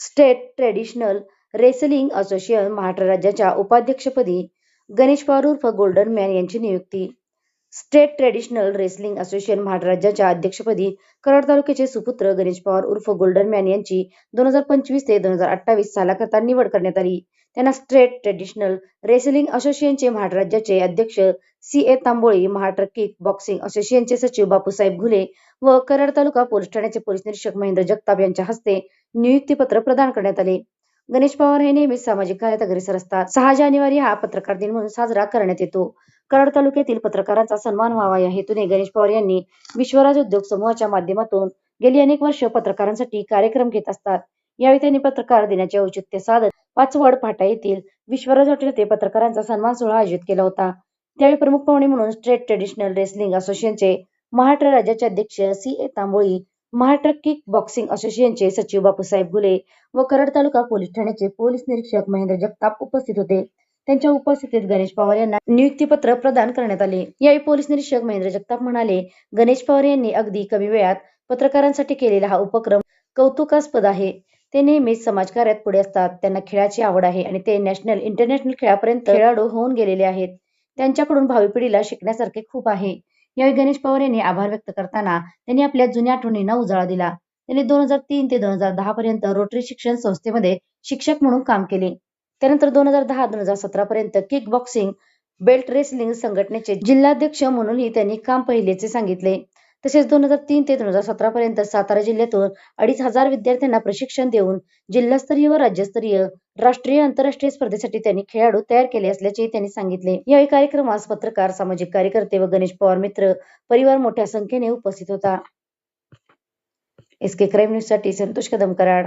State traditional wrestling association Maharashtra राज्याच्या उपाध्यक्षपदी गणेश पवार उर्फ गोल्डन मॅन यांची नियुक्ती. State traditional wrestling association Maharashtra राज्याच्या अध्यक्षपदी कराड तालुक्याचे सुपुत्र गणेश पवार उर्फ गोल्डन मॅन यांची दोन हजार पंचवीस ते दोन हजार अठ्ठावीस सालाकरता निवड करण्यात आली. त्यांना स्ट्रेट ट्रेडिशनल रेसलिंग असोसिएशनचे महाराष्ट्र राज्याचे अध्यक्ष C A Tamboli Maharashtra kick boxing असोसिएशनचे सचिव बापूसाहेब घुले व कराड तालुका पोलीस ठाण्याचे पोलीस निरीक्षक महेंद्र जगताप यांच्या हस्ते नियुक्तीपत्र प्रदान करण्यात आले. गणेश पवार हे नेहमीच सामाजिक कार्यात अग्रेसर असतात. सहा जानेवारी हा पत्रकार दिन म्हणून साजरा करण्यात येतो. कराड तालुक्यातील पत्रकारांचा सन्मान व्हावा या हेतूने गणेश पवार यांनी विश्वराज उद्योग समूहाच्या माध्यमातून गेली अनेक वर्ष पत्रकारांसाठी कार्यक्रम घेत असतात. यावेळी त्यांनी पत्रकार दिनाचे औचित्य साधत पाचवड फाटा येथील विश्वराज हॉटेल येथे पत्रकारांचा सन्मान सोहळा आयोजित केला होता. त्यावेळी प्रमुख पाहुणे म्हणून स्टेट ट्रेडिशनल रेसलिंग असोसिएशनचे महाराष्ट्र राज्याचे अध्यक्ष C A Tamboli Maharashtra kick boxing असोसिएशनचे सचिव बापूसाहेब गुले व कराड तालुका पोलीस ठाण्याचे पोलीस निरीक्षक महेंद्र जगताप उपस्थित होते. त्यांच्या उपस्थितीत गणेश पवार यांना नियुक्तीपत्र प्रदान करण्यात आले. यावेळी पोलीस निरीक्षक महेंद्र जगताप म्हणाले गणेश पवार यांनी अगदी कमी वेळात पत्रकारांसाठी केलेला हा उपक्रम कौतुकास्पद आहे. ते नेहमीच समाजकार्यात पुढे असतात. त्यांना खेळाची आवड आहे आणि ते नॅशनल इंटरनॅशनल खेळापर्यंत खेळाडू होऊन गेलेले आहेत. त्यांच्याकडून भावी पिढीला शिकण्यासारखे खूप आहे. यावेळी गणेश पवार यांनी आभार व्यक्त करताना त्यांनी आपल्या जुन्या आठवणींना उजाळा दिला. त्यांनी दोन हजार तीन ते दोन हजार दहा पर्यंत रोटरी शिक्षण संस्थेमध्ये शिक्षक म्हणून काम केले. त्यानंतर दोन हजार दहा दोन हजार सतरा पर्यंत किक बॉक्सिंग बेल्ट रेसलिंग संघटनेचे जिल्हाध्यक्ष म्हणूनही त्यांनी काम पाहिल्याचे सांगितले. तसेच दोन हजार तीन ते दोन हजार सतरा पर्यंत सातारा जिल्ह्यातून अडीच हजार विद्यार्थ्यांना प्रशिक्षण देऊन जिल्हास्तरीय व राज्यस्तरीय राष्ट्रीय आंतरराष्ट्रीय स्पर्धेसाठी त्यांनी खेळाडू तयार केले असल्याचे त्यांनी सांगितले. यावेळी कार्यक्रमास पत्रकार सामाजिक कार्यकर्ते व गणेश पवार मित्र परिवार मोठ्या संख्येने उपस्थित होता. एस के क्राईम न्यूजसाठी संतोष कदम कराड